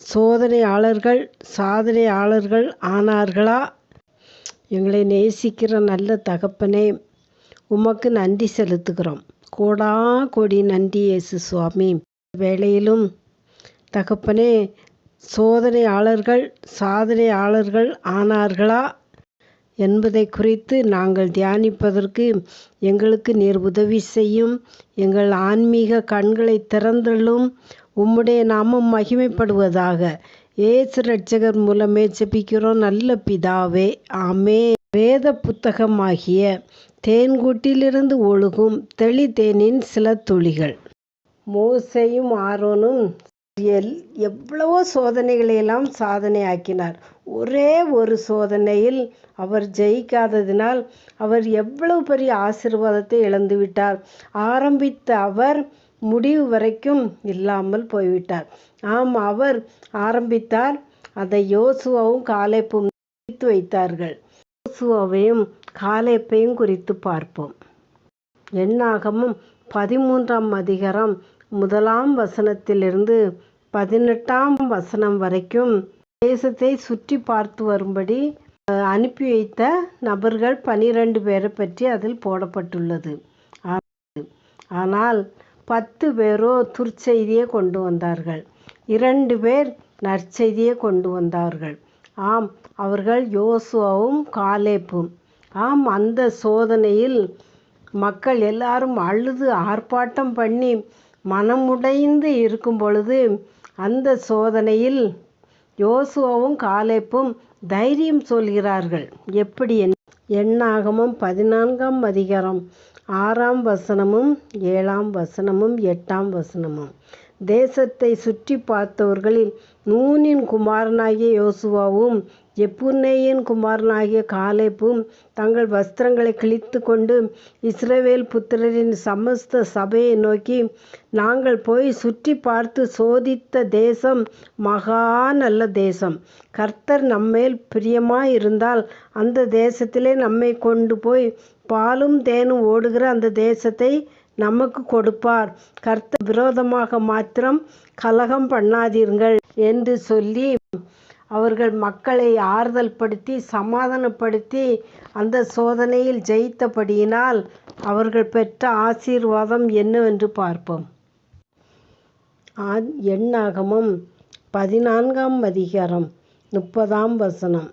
சோதனையாளர்கள் சாதனையாளர்கள் ஆனார்களா? எங்களை நேசிக்கிற நல்ல தகப்பனே உமக்கு நன்றி செலுத்துகிறோம். கோடா கோடி நன்றி இயேசு சுவாமி. வேளையிலும் தகப்பனே சோதனையாளர்கள் சாதனையாளர்கள் ஆனார்களா? என்பதை குறித்து நாங்கள் தியானிப்பதற்கு எங்களுக்கு நீர் உதவி செய்யும். எங்கள் ஆன்மீக கண்களை திறந்தள்ளும். உம்முடைய நாமம் மகிமைப்படுவதாக. ஏசு ரட்சகர் மூலமே ஜெபிக்கிறோம். நல்ல பிதாவே ஆமே. வேத புத்தகமாகிய தேன்கூட்டிலிருந்து ஒழுகும் தெளி தேனின் சில துளிகள். மோசையும் ஆரோனும் எல் எவ்வளவோ சோதனைகளையெல்லாம் சாதனை ஆக்கினார் ஒரே ஒரு சோதனையில் அவர் ஜெயிக்காததினால் அவர் எவ்வளவு பெரிய ஆசிர்வாதத்தை இழந்துவிட்டார். ஆரம்பித்த அவர் முடிவு வரைக்கும் இல்லாமல் போய்விட்டார். ஆம் அவர் ஆரம்பித்தார். அதை யோசுவாவும் காலேப்பும் குறித்து வைத்தார்கள். யோசுவாவையும் காலேப்பையும் குறித்து பார்ப்போம். எண்ணாகமும் பதிமூன்றாம் அதிகாரம் முதலாம் வசனத்திலிருந்து பதினெட்டாம் வசனம் வரைக்கும் தேசத்தை சுற்றி பார்த்து வரும்படி அனுப்பி வைத்த நபர்கள் பனிரெண்டு பேரை பற்றி அதில் போடப்பட்டுள்ளது. ஆனால் பத்து பேரோ துர்ச்செய்தியை கொண்டு வந்தார்கள். இரண்டு பேர் நற்செய்தியை கொண்டு வந்தார்கள். ஆம் அவர்கள் யோசுவாவும் காலேப்பும். ஆம் அந்த சோதனையில் மக்கள் எல்லாரும் அழுது ஆர்ப்பாட்டம் பண்ணி மனமுடைந்து இருக்கும் பொழுது அந்த சோதனையில் யோசுவாவும் காலேப்பும் தைரியம் சொல்கிறார்கள். எப்படி எண்ணாகமும் பதினான்காம் அதிகாரம் ஆறாம் வசனமும் ஏழாம் வசனமும் எட்டாம் வசனமும். தேசத்தை சுற்றி பார்த்தவர்களில் நூனின் குமாரனாகிய யோசுவாவும் எப்புன்னேயின் குமாரனாகிய காலேப்பும் தங்கள் வஸ்திரங்களை கிழித்து கொண்டு இஸ்ரவேல் புத்திரரின் சமஸ்த சபையை நோக்கி நாங்கள் போய் சுற்றி பார்த்து சோதித்த தேசம் மகா நல்ல தேசம். கர்த்தர் நம்மேல் பிரியமாயிருந்தால் அந்த தேசத்திலே நம்மை கொண்டு போய் பாலும் தேனும் ஓடுகிற அந்த தேசத்தை நமக்கு கொடுப்பார். கர்த்த விரோதமாக மாத்திரம் கலகம் பண்ணாதீர்கள் என்று சொல்லி அவர்கள் மக்களை ஆறுதல் படுத்தி சமாதானப்படுத்தி அந்த சோதனையில் ஜெயித்தபடியினால் அவர்கள் பெற்ற ஆசீர்வாதம் என்னவென்று பார்ப்போம். எண்ணாகமும் பதினான்காம் அதிகாரம் முப்பதாம் வசனம்.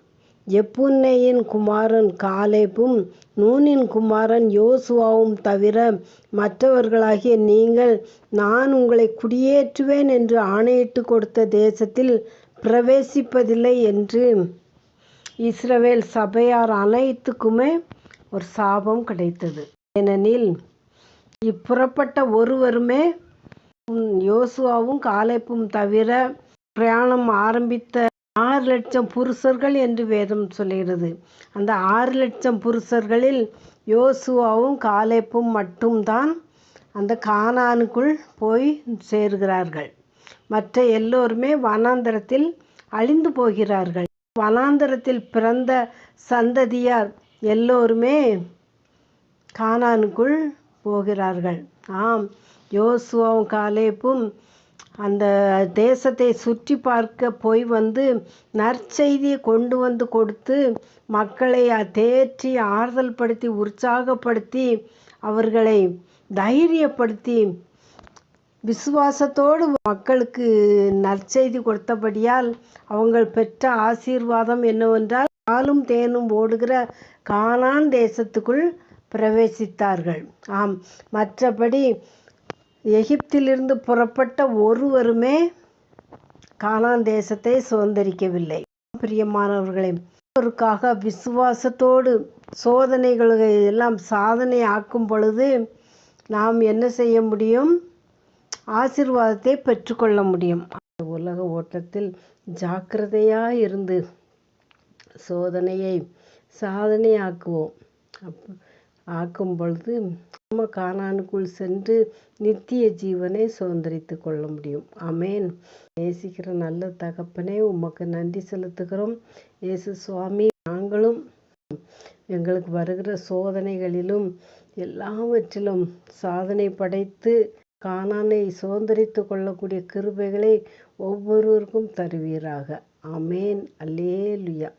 எப்புன்னேயின் குமாரன் காலேப்பும் நூனின் குமாரன் யோசுவாவும் தவிர மற்றவர்களாகிய நீங்கள் நான் உங்களை குடியேற்றுவேன் என்று ஆணையிட்டு கொடுத்த தேசத்தில் பிரவேசிப்பதில்லை என்று இஸ்ரவேல் சபையார் அனைத்துக்குமே ஒரு சாபம் கிடைத்தது. ஏனெனில் இப்புறப்பட்ட ஒருவருமே யோசுவாவும் காலேப்பும் தவிர பிரயாணம் ஆரம்பித்த ஆறு லட்சம் புருஷர்கள் என்று வேதம் சொல்கிறது அந்த ஆறு லட்சம் புருஷர்களில் யோசுவாவும் காலேப்பும் மட்டும்தான் அந்த கானானுக்குள் போய் சேர்கிறார்கள். மற்ற எல்லோருமே வனாந்தரத்தில் அழிந்து போகிறார்கள். வனாந்தரத்தில் பிறந்த சந்ததியார் எல்லோருமே கானானுக்குள் போகிறார்கள். ஆம் யோசுவாவும் காலேப்பும் அந்த தேசத்தை சுற்றி பார்க்க போய் வந்து நற்செய்தியை கொண்டு வந்து கொடுத்து மக்களை தேற்றி ஆறுதல் படுத்தி உற்சாகப்படுத்தி அவர்களை தைரியப்படுத்தி விசுவாசத்தோடு மக்களுக்கு நற்செய்தி கொடுத்தபடியால் அவங்கள் பெற்ற ஆசீர்வாதம் என்னவென்றால் பாலும் தேனும் ஓடுகிற கானான் தேசத்துக்குள் பிரவேசித்தார்கள். ஆம் மற்றபடி எகிப்திலிருந்து புறப்பட்ட ஒருவருமே கானான் தேசத்தை சுதந்திரிக்கவில்லை. பிரியமானவர்களே ஒருக்காக விசுவாசத்தோடு சோதனைகளை எல்லாம் சாதனை ஆக்கும் பொழுது நாம் என்ன செய்ய முடியும்? ஆசிர்வாதத்தை பெற்றுக்கொள்ள முடியும். உலக ஓட்டத்தில் ஜாக்கிரதையாக இருந்து சோதனையை சாதனையாக்குவோம். அப் ஆக்கும் பொழுது நம்ம காணானுக்குள் சென்று நித்திய ஜீவனை சுதந்திரித்து கொள்ள முடியும். அமேன் நேசிக்கிற நல்ல தகப்பனே உமக்கு நன்றி செலுத்துகிறோம். இயேசு சுவாமி நாங்களும் எங்களுக்கு வருகிற சோதனைகளிலும் எல்லாவற்றிலும் சாதனை படைத்து கானானை சுதந்திரித்து கொள்ளக்கூடிய கிருபைகளை ஒவ்வொருவருக்கும் தருவீராக. ஆமேன். அல்லேலுயா.